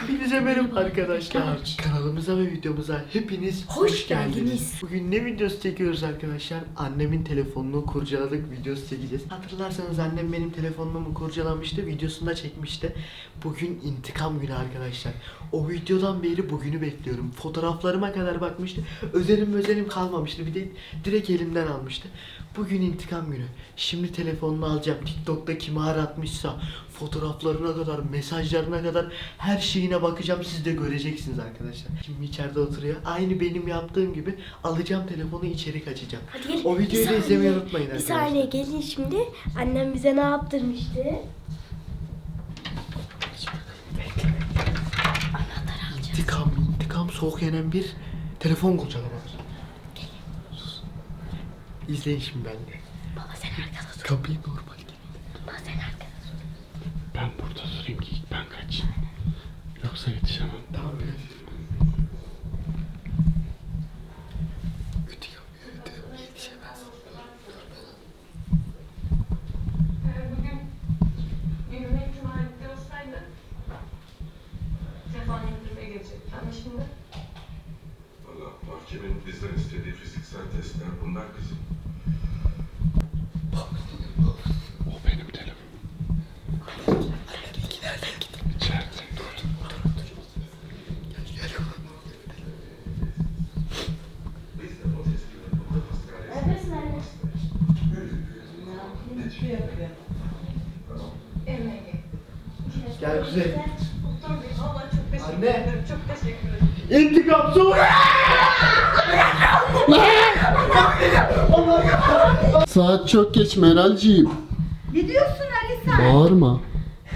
Hepinize merhaba arkadaşlar. Kanalımıza ve videomuza hepiniz hoş, Hoş geldiniz. geldiniz. Bugün ne videosu çekiyoruz arkadaşlar? Annemin telefonunu kurcaladık videosu çekeceğiz. Hatırlarsanız annem benim telefonumu kurcalamıştı, videosunu da çekmişti. Bugün intikam günü arkadaşlar. O videodan beri bugünü bekliyorum. Fotoğraflarıma kadar bakmıştı. Özelim özelim kalmamıştı. Bir de direkt elimden almıştı. Bugün intikam günü. Şimdi telefonumu alacağım. TikTok'ta kimi aratmışsa fotoğraflarına kadar, mesajlarına kadar her şeyine bakacağım. Siz de göreceksiniz arkadaşlar. Şimdi içeride oturuyor. Aynı benim yaptığım gibi alacağım telefonu içeri kaçacağım. Hadi gelin. O Bir videoyu da izlemeyi unutmayın Bir arkadaşlar. saniye gelin şimdi. Annem bize ne yaptırmıştı? İntikam, intikam soğuk yenen bir telefon kurcalamadır. Sus. İzleyin şimdi ben de. Baba sen arkada dur. Kapıyı normal Baba sen arkada dur. Ben burada durayım ki ilk ben kaçayım. Yoksa yetişemem. Tamam Kötü yapıyor. Yetişemez. Bugün yürüme ihtimali olsaydı telefon indirmeye gelecekti ama şimdi Valla mahkemenin bizden istediği fiziksel testler bunlar kızım. O benim telefonum. İçeride. Biz de o testi yapıp hastaneye Neredesin anne? emeği. Gel güzel. Doktor Bey valla çok teşekkür Anne. ederim. Çok teşekkür ederim. İntikam soğuk. Saat çok geç Meralciğim. Ne diyorsun Ali sen? Bağırma.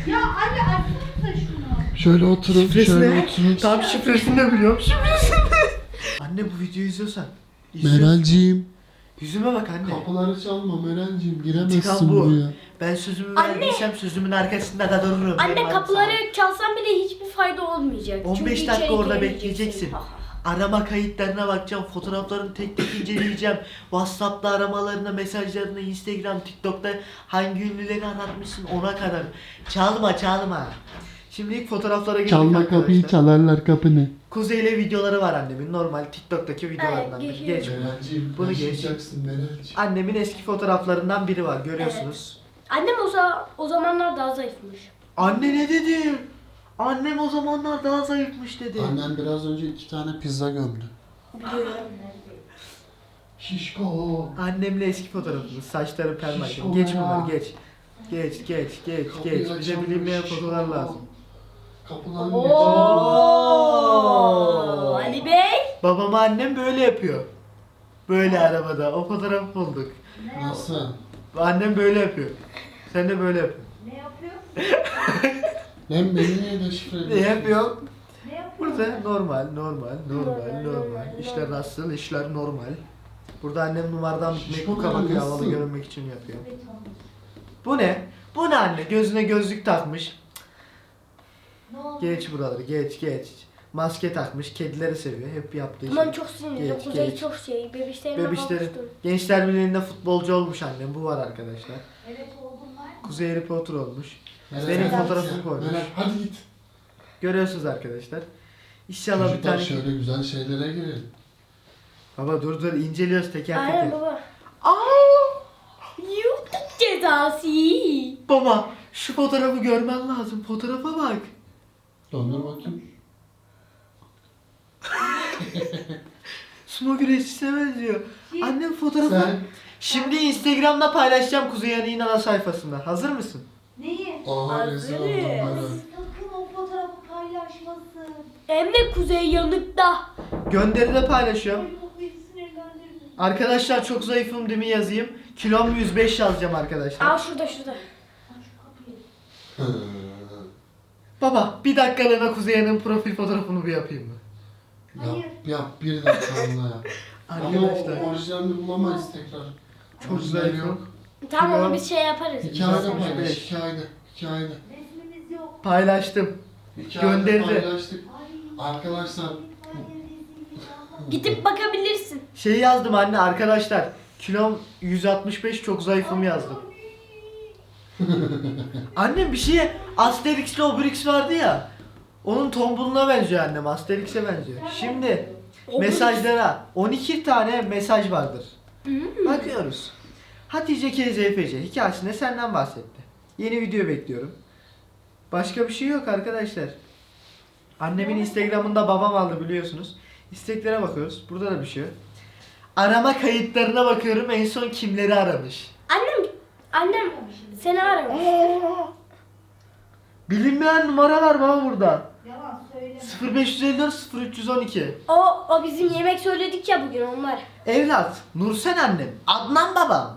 Ya Ali açsana şunu. Şöyle oturun, Şifresi şöyle ne? oturun. Tam şifresini de biliyorum. Şifresini Anne bu videoyu izliyorsan. izliyorsan- Meralciğim. Yüzüme bak anne. Kapıları çalma Meralciğim. İntikam Giremezsin bu. buraya. Ben sözümü Anne. verdiysem sözümün arkasında da dururum. Anne kapıları çalsam bile hiçbir fayda olmayacak. 15 Çünkü dakika içeri orada giremeyeceksin. bekleyeceksin. Ha, ha. Arama kayıtlarına bakacağım. Fotoğraflarını tek tek inceleyeceğim. Whatsapp'ta aramalarına, mesajlarına, Instagram, TikTok'ta hangi ünlüleri aratmışsın ona kadar. Çalma çalma. Şimdi ilk fotoğraflara girdik Çalma arkadaşlar. kapıyı çalarlar kapını. Kuzeyle videoları var annemin. Normal TikTok'taki videolarından biri. Geç. Meralciğim Bunu geç. yaşayacaksın Meralciğim. Annemin eski fotoğraflarından biri var. Görüyorsunuz. Annem o, za- o zamanlar daha zayıfmış. Anne ne dedi? Annem o zamanlar daha zayıfmış dedi. Annem biraz önce iki tane pizza gömdü. Şişko. Annemle eski fotoğrafımız. Saçları permak. Geç bunları geç. Geç geç geç Kapıyı geç. Bize bilinmeyen fotoğraflar lazım. Kapıdan Oo. Ali Bey. Babama annem böyle yapıyor. Böyle arabada. O fotoğrafı bulduk. Nasıl? Annem böyle yapıyor. Sen de böyle yapıyorsun. Ne yapıyor? Lan beni niye deşifre Ne ediyorsun? yapıyor? Ne yapıyor? Burada normal, normal, normal, Normal, İşler nasıl? İşler normal. Burada annem numaradan mektuka bakıyor, havalı görünmek için yapıyor. Bu ne? Bu ne anne? Gözüne gözlük takmış. Ne oldu? Geç buraları, geç, geç. Maske takmış, kedileri seviyor. Hep yaptığı Aman şey. çok sinirli. Geç, Kuzey geç. çok şey. Bebişlerime Bebişleri, kavuştum. Gençler Birliği'nde futbolcu olmuş annem. Bu var arkadaşlar. Evet mı? Kuzey Harry Potter olmuş. Meral, Benim fotoğrafımı koymuş. Meral, hadi git. Görüyorsunuz arkadaşlar. İnşallah bir Çocuklar tane... şöyle güzel şeylere girelim. Baba dur dur inceliyoruz teker Aynen teker. baba. Aa! YouTube cezası. Baba şu fotoğrafı görmen lazım. Fotoğrafa bak. Döndür bakayım. Sumo güreşçisine benziyor. Annem fotoğrafı... Sen Şimdi Instagram'da paylaşacağım Kuzey Yanı'nın ana sayfasında. Hazır mısın? Neyi? Aha rezil oldum. Meral. Sakın o fotoğrafı paylaşmasın. Hem de Kuzey yanıkta. Gönderide paylaşıyorum. Benim o. Arkadaşlar çok zayıfım değil mi yazayım. Kilom 105 yazacağım arkadaşlar. Aa şurada şurada. Aç şu kapıyı. Baba bir dakikalığına Kuzey Yanı'nın profil fotoğrafını bir yapayım mı? Yap, yap bir dakika Allah ya. Ama Arkadaşlar o orijinalini bulamayız tekrar. Çok zayıfım. yok. Tamam onu biz şey yaparız. Hikayede paylaş, beş. hikayede, hikayede. Resmimiz yok. Paylaştım. Hikayede Gönderdi. paylaştık. Ay. Arkadaşlar Hayır. Gidip bakabilirsin. Şey yazdım anne arkadaşlar. Kilom 165 çok zayıfım yazdım. Annem bir şeye Asterix'le Obelix vardı ya. Onun tombuluna benziyor annem. Asterix'e benziyor. Şimdi mesajlara 12 tane mesaj vardır. Bakıyoruz. Hatice KZFC hikayesinde senden bahsetti. Yeni video bekliyorum. Başka bir şey yok arkadaşlar. Annemin Instagram'ında babam aldı biliyorsunuz. İsteklere bakıyoruz. Burada da bir şey yok. Arama kayıtlarına bakıyorum en son kimleri aramış. Annem, annem seni aramış. Bilinmeyen numara var baba burada. Söyleme. 0554 0312. O, o bizim yemek söyledik ya bugün onlar. Evlat, Nursen annem, Adnan babam.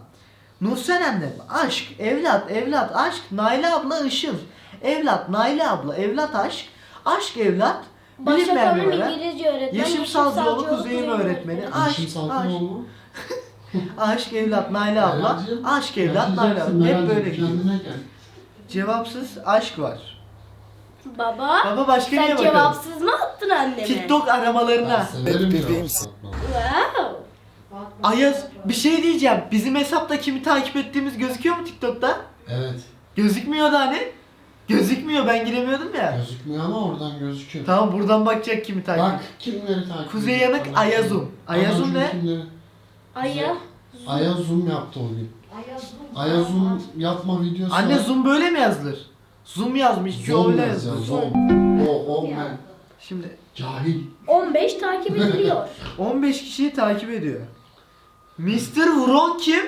Nursen annem, aşk, evlat, evlat, aşk, Naile abla Işıl. Evlat, Naile abla, evlat, aşk, aşk, evlat. Bilinmeyen Başbakanım numara. İngilizce öğretmen. Yeşim Savcıoğlu Kuzeyim öğretmeni. Aşk, Yeşim aşk, mu? aşk, evlat, Naile abla. Aşk, evlat, Naile Yaşayacaksın abla. Hep böyle gidiyor. Kendine gel. Cevapsız aşk var. Baba, Baba başka neye sen bakalım? cevapsız mı attın anneme? TikTok aramalarına. cevap satmayı. Wow. Ayaz bir şey diyeceğim. Bizim hesapta kimi takip ettiğimiz gözüküyor mu TikTok'ta? Evet. Gözükmüyordu hani. Gözükmüyor ben giremiyordum ya. Gözükmüyor ama oradan gözüküyor. Tamam buradan bakacak kimi takip Bak kimleri takip Kuzey ediyor Yanık. Ayazum. Ayazum Anacığım ne? kimleri- Aya. Ayazum yaptı o gün. Ayazum yapma videosu Anne var. zoom böyle mi yazılır? Zoom yazmış. Ki Zom öyle yaz ya, yazmış. zom. O, o ben. Şimdi Cahil. 15 takip ediliyor. 15 kişiyi takip ediyor. Mr. Vron kim?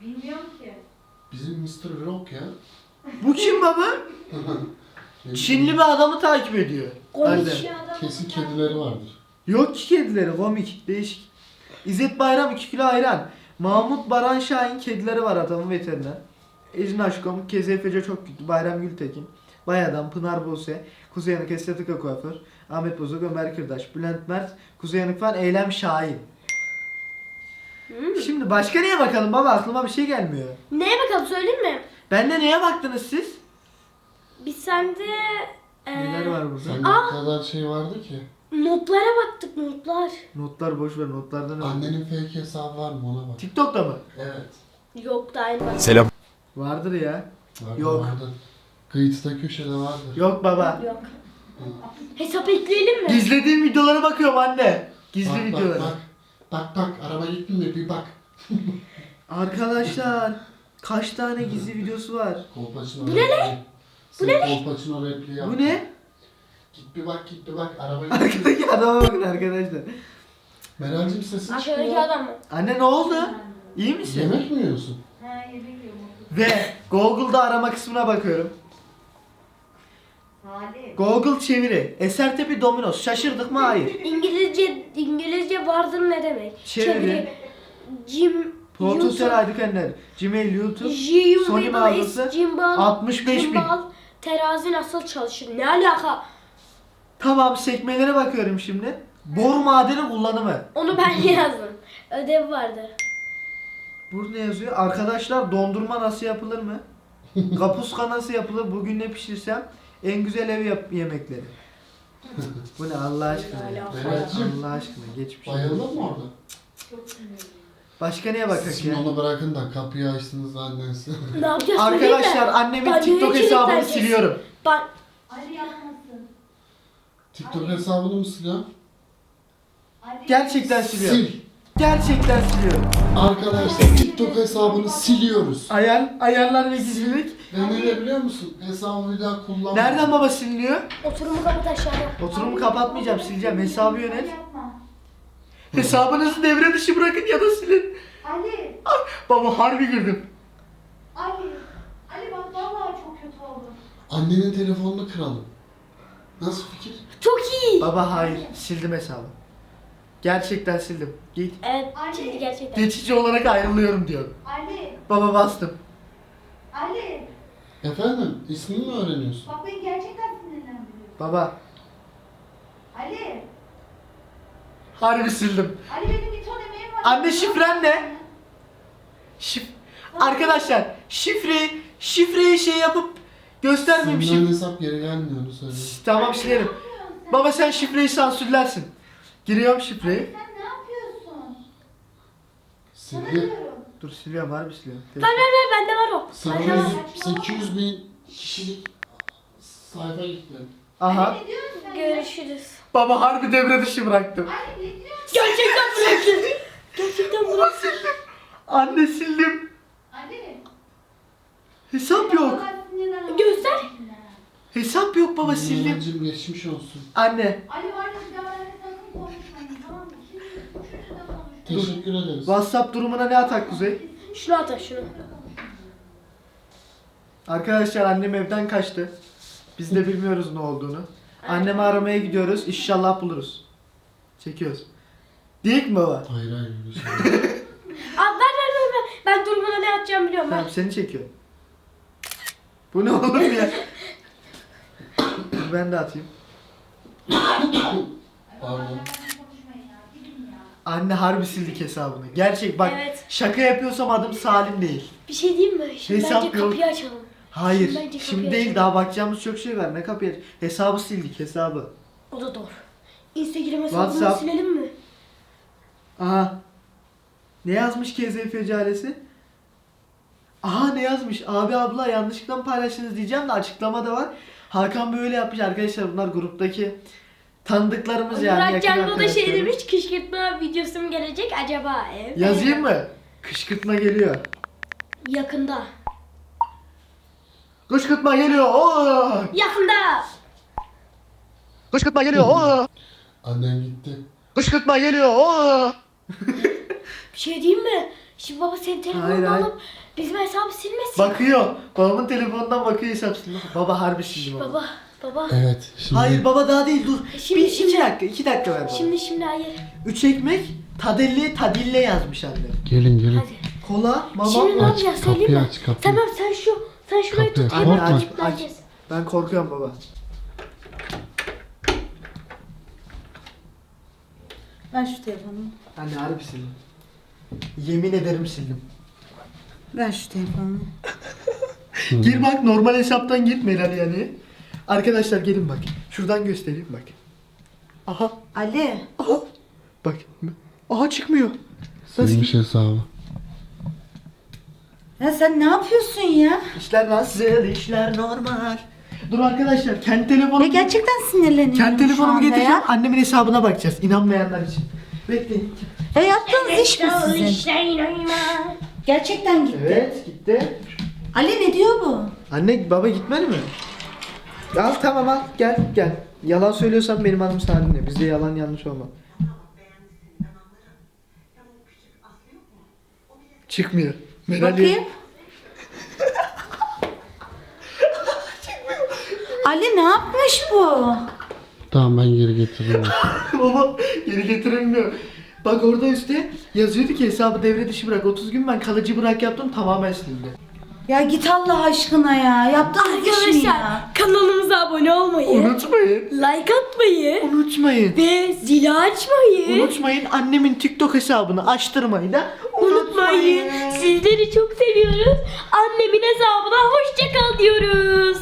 Bilmiyorum ki. Bizim Mr. Rock ya. Bu kim baba? Çinli bir adamı takip ediyor. Komik. Hadi. Kesin kedileri vardır. Yok ki kedileri komik değişik. İzzet Bayram 2 kilo ayran. Mahmut Baran Şahin kedileri var adamın veteriner. Ecin Aşkom, KZFC çok kötü. Bayram Gültekin. Bayadam, Pınar Buse, Kuzey Yanık Estetika Kuaför, Ahmet Bozok, Ömer Kırdaş, Bülent Mert, Kuzey Yanık Fan, Eylem Şahin. Hmm. Şimdi başka neye bakalım baba aklıma bir şey gelmiyor. Neye bakalım söyleyeyim mi? Bende neye baktınız siz? Biz sende e, Neler var burada? Sende Aa! o kadar şey vardı ki. notlara baktık notlar. Notlar boş ver notlardan ne var? Annenin fake hesabı var mı ona bak. TikTok'ta mı? Evet. Yok da aynı. Vardır ya. Vardı, Yok. Vardı. Kıyıda köşede vardır. Yok baba. Yok. Hesap ekleyelim mi? Gizlediğim videolara bakıyorum anne. Gizli bak, videolara. bak, bak. Bak bak araba gitti mi bir bak. Arkadaşlar kaç tane gizli videosu var? Kolpaçino Bu ne lan? Bu ne? Kolpaçino repliği yap. Bu ne? Git bir bak git bir bak araba gitti. Arkadaki adama bakın arkadaşlar. Meral'cim sesin çıkıyor. adam mı? Anne ne oldu? İyi misin? Yemek mi yiyorsun? Ha yemek yiyorum. Ve Google'da arama kısmına bakıyorum. Google çeviri. Esertepe Domino's. Şaşırdık mı? Hayır. İngilizce İngilizce vardır ne demek? Çeviri. Jim Protosel Aydıkenler. Gmail, YouTube. Jim Sony mağazası, Gimbal 65 bin. Gimbal terazi nasıl çalışır? Ne alaka? Tamam sekmelere bakıyorum şimdi. Bor madeni kullanımı. Onu ben yazdım. Ödev vardı. Burada ne yazıyor? Arkadaşlar dondurma nasıl yapılır mı? Kapuska nasıl yapılır? Bugün ne pişirsem? En güzel ev yap yemekleri. Bu ne Allah aşkına? ya? Allah aşkına geçmiş. bayıldın mı orada? Başka neye bakak Şimdi ya? onu bırakın da kapıyı açtınız annesi. Ne yapacağız? Arkadaşlar annemin Banyoya TikTok hesabını kilitleneceğiz. siliyorum. Ben Ali yapmasın. TikTok hesabını mı siliyorsun? Ali. Gerçekten siliyorum. Sil. Gerçekten siliyorum. Arkadaşlar TikTok hesabını siliyoruz. Ayar, ayarlar ve gizlilik. Ve ne de biliyor musun? Hesabı bir daha kullanma. Nereden baba siliniyor? oturumu kapat aşağıya. Oturumu kapatmayacağım, sileceğim. Hesabı yönet. Yapma. Hesabınızı devre dışı bırakın ya da silin. Ali. Baba harbi girdim. Ali. Ali bak vallahi çok kötü oldu. Annenin telefonunu kıralım. Nasıl fikir? Çok iyi. Baba hayır, sildim hesabı. Gerçekten sildim. Git. Evet, şimdi gerçekten. Geçici olarak ayrılıyorum diyor. Ali. Baba bastım. Ali. Efendim ismini mi öğreniyorsun? Bak beni gerçekten sinirlendiriyor. Baba Ali. harbi sildim. Ali benim bir ton emeğim var. Anne şifren ne? Şif Arkadaşlar şifreyi şifreyi şey yapıp Senden şif hesap geri gelmiyor onu söyle. Tamam silerim. Baba sen şifreyi sansürlersin. Giriyorum şifreyi. Sen ne yapıyorsun? Sana Sildi. diyorum. Dur siliyorum harbi siliyorum. Ver ver ver bende var o. 800, 800 bin kişilik sayfa gitti. Aha. Ne diyorsun sen? Görüşürüz. Baba harbi devre dışı bıraktım. Ali ne diyorsun? Gerçekten bıraktı. Gerçekten bıraktı. Anne sildim. Ali. Hesap yok. Sinirden Göster. Hesap yok baba sildim. Anneciğim geçmiş olsun. Anne. Ali var ya bir daha benimle sakın konuşmayın tamam mı? Şimdi üçüncü de konuşmayın. Teşekkür ederiz. WhatsApp durumuna ne atak Kuzey? Şunu at şunu. Arkadaşlar annem evden kaçtı. Biz de bilmiyoruz ne olduğunu. Annemi aramaya gidiyoruz. İnşallah buluruz. Çekiyoruz. Değil mi baba? Hayır hayır. öyle şey yok. Al ver ver ver. ver. Ben durumuna ne atacağım biliyorum. Ver. Tamam seni çekiyorum. Bu ne oğlum ya? Dur ben de atayım. Pardon. Konuşmayın ya. Gidin ya. Anne harbi sildik hesabını. Gerçek bak Evet. şaka yapıyorsam adım Salim değil. Bir şey diyeyim mi? Şimdi Hesap bence yok. kapıyı açalım. Hayır. Şimdi bence kapıyı değil açalım. daha bakacağımız çok şey var. Ne kapıyı aç- Hesabı sildik hesabı. O da doğru. Instagram hesabını WhatsApp. silelim mi? Aha. Ne yazmış KZF Calesi? Aha ne yazmış? Abi abla yanlışlıkla mı paylaştınız diyeceğim de açıklamada var. Hakan böyle yapmış arkadaşlar bunlar gruptaki tanıdıklarımız yani Murat yakın Canlı da şey arkadaşlarımız. demiş kışkırtma videosu mu gelecek acaba? Evet. Yazayım mı? Kışkırtma geliyor. Yakında. Kışkırtma geliyor. Oo! Yakında. Kışkırtma geliyor. Oo! Annem gitti. Kışkırtma geliyor. Oo! Bir şey diyeyim mi? Şimdi baba senin Hayır, telefonunu hayır. alıp bizim hesabı silmesin. Bakıyor. Babamın telefonundan bakıyor hesap sildi. Baba harbi sildi baba. Baba, baba. Evet. Şimdi Hayır baba daha değil dur. Şimdi- bir iki şimdi- dakika iki dakika ver baba. Şimdi şimdi hayır. Üç ekmek tadelli tadille yazmış anne. gelin gelin. Hadi. Kola mama Şimdi ne Aç, yapacağız söyleyeyim kapıyı mi? aç, kapıyı. Tamam sen şu sen şurayı Kapıyı tut. aç, Hemen korkma. Ben korkuyorum baba. Ver şu telefonumu. Anne harbi sildim. Yemin ederim sildim. Ver şu telefonumu. Gir bak normal hesaptan git Meral yani. Arkadaşlar gelin bak. Şuradan göstereyim bak. Aha. Ali. Aha. Bak. Aha çıkmıyor. Nasıl? silmiş hesabı. Ya sen ne yapıyorsun ya? İşler nasıl? İşler normal. Dur arkadaşlar kendi telefonumu Ya gerçekten sinirleniyorum kendi telefonumu getireceğim. ya. Annemin hesabına bakacağız. İnanmayanlar için. Bekleyin. Ya yaptığınız iş mi sizin? İşte inanma. Gerçekten gitti. Evet gitti. Ali ne diyor bu? Anne baba gitmedi mi? Al tamam al gel gel. Yalan söylüyorsan benim adım Salim'le. Bizde yalan yanlış olma. Çıkmıyor. Meral Bakayım. Ali ne yapmış bu? Tamam ben geri getiririm. baba geri getirilmiyor. Bak orada üstte yazıyordu ki hesabı devre dışı bırak. 30 gün ben kalıcı bırak yaptım tamamen silindi. Ya git Allah aşkına ya. Yaptığınız iş mi ya? Kanalımıza abone olmayı, Unutmayın. like atmayı Unutmayın. ve zili açmayı Unutmayın annemin TikTok hesabını açtırmayı da unutmayın. Sizleri çok seviyoruz. Annemin hesabına hoşça kal diyoruz.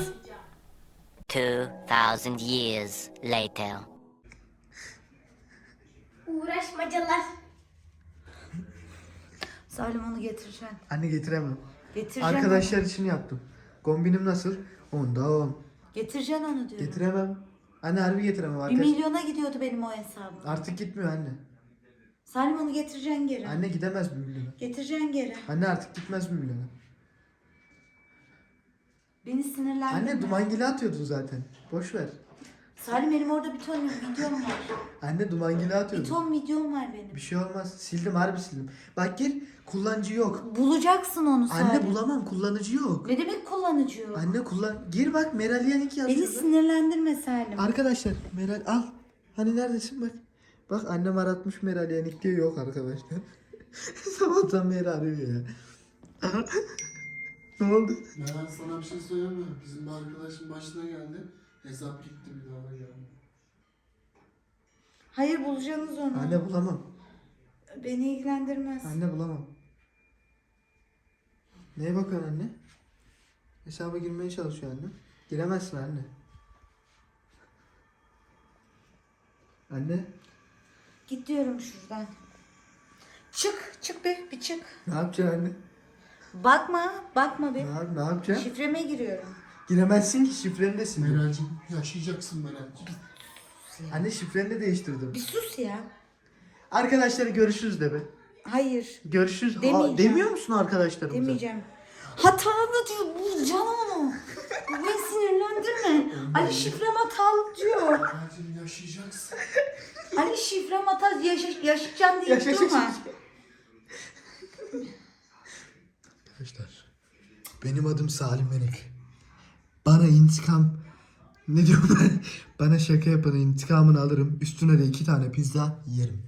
2000 years later. Uğraşmacalar. Salim onu getireceksin. Anne getiremem. Getireceksin Arkadaşlar için yaptım. Kombinim nasıl? Onda on. Getireceksin onu diyorum. Getiremem. Anne harbi getiremem Bir arkadaşlar. milyona gidiyordu benim o hesabım. Artık gitmiyor anne. Salim onu getireceksin geri. Anne gidemez bir milyona. Getireceksin geri. Anne artık gitmez bir milyona. Beni sinirlendirme. Anne dumangili atıyordun zaten. Boş ver. Salim benim orada bir ton videom var. Anne dumangili Bir atıyordun. ton videom var benim. Bir şey olmaz. Sildim harbi sildim. Bak gir kullanıcı yok. Bulacaksın onu Salim. Anne bulamam kullanıcı yok. Ne demek kullanıcı yok? Anne kullan. Gir bak Meral Yanik Beni yazıyor. sinirlendirme Salim. Arkadaşlar Meral al. Hani neredesin bak. Bak annem aratmış Meral Yanik diye yok arkadaşlar. Sabahtan beri arıyor ya. ne oldu? Ben sana bir şey söylemiyorum. Bizim bir arkadaşın başına geldi. Hesap gitti bir daha da. Hayır bulacaksınız onu. Anne bulamam. Beni ilgilendirmez. Anne bulamam. Neye bakıyorsun anne? Hesaba girmeye çalışıyor anne. Giremezsin anne. Anne Git diyorum şuradan. Çık, çık be, bir çık. ne yapacaksın anne? Bakma, bakma Ne, be. yap- ne yapacaksın? Şifreme giriyorum. Giremezsin ki şifreni de sildim. Meral'cim yaşayacaksın Meral'cim. Anne şifreni de değiştirdim. Bir sus ya. Arkadaşlar görüşürüz de be. Hayır. Görüşürüz. Ha, Demeyeceğim. demiyor musun arkadaşlarımıza? Demeyeceğim. Hatalı diyor. Vuracağım onu. Beni sinirlendirme. Ali şifrem hatalı diyor. Meral'cim yaşayacaksın. Ali şifrem hatalı. Yaşa, yaşayacağım diye durma. Arkadaşlar benim adım Salim Menik. Bana intikam ne diyorum ben? Bana şaka yapanın intikamını alırım. Üstüne de iki tane pizza yerim.